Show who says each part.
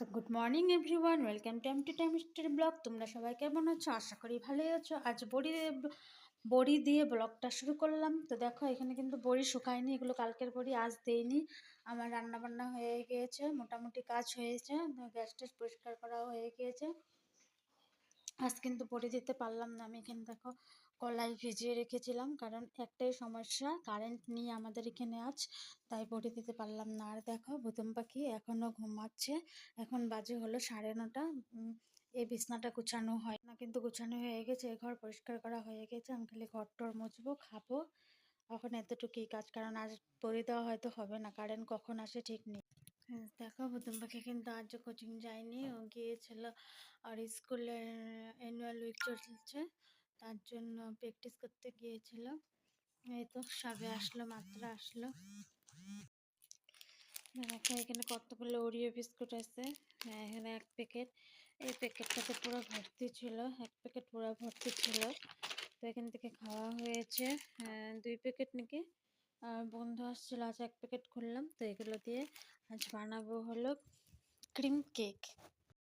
Speaker 1: তো good morning everyone, welcome time to time star blog. তোমরা সবাই কেমন আছো? আশা করি ভালোই আছো। আজ বড়ি বড়ি দিয়ে ব্লগটা শুরু করলাম। তো দেখো, এখানে কিন্তু বড়ি শুকায়নি, এগুলো কালকের বড়ি, আজ দেয়নি আমার রান্না বান্না হয়ে গিয়েছে, মোটামুটি কাজ হয়েছে। গ্যাস ট্যাস পরিষ্কার করাও হয়ে গিয়েছে। আজ কিন্তু বড়ি দিতে পারলাম না। আমি এখানে দেখো কলাই ভিজিয়ে রেখেছিলাম। কারণ একটাই সমস্যা কারেন্ট নিয়ে আমাদের এখানে আজ, তাই বড়ি দিতে পারলাম না। আর দেখো বুতুম পাখি এখনও ঘুমাচ্ছে। এখন বাজে হলো সাড়ে নটা। এই বিছনাটা গুছানো হয় না, কিন্তু গুছানো হয়ে গেছে। ঘর পরিষ্কার করা হয়ে গেছে। আমি খালি ঘর টর মুছবো, খাব। এখন এতটুকুই কাজ। কারণ আজ বড়ি দেওয়া হয়তো হবে না। কারেন্ট কখন আসে ঠিক নেই। দেখো পাখি কিন্তু আজ কোচিং যায়নি ও গিয়েছিল আর স্কুলের অ্যানুয়াল উইক চলছে তার জন্য প্র্যাকটিস করতে গিয়েছিল এই তো সবে আসলো মাত্র আসলো দেখো এখানে কতগুলো ওরিও বিস্কুট আছে হ্যাঁ এখানে এক প্যাকেট এই প্যাকেটটাতে পুরো ভর্তি ছিল এক প্যাকেট পুরো ভর্তি ছিল তো এখান থেকে খাওয়া হয়েছে হ্যাঁ, দুই প্যাকেট নাকি বন্ধু আসছিল আজ এক প্যাকেট খুললাম। তো এগুলো দিয়ে আজ বানাবো হলো ক্রিম কেক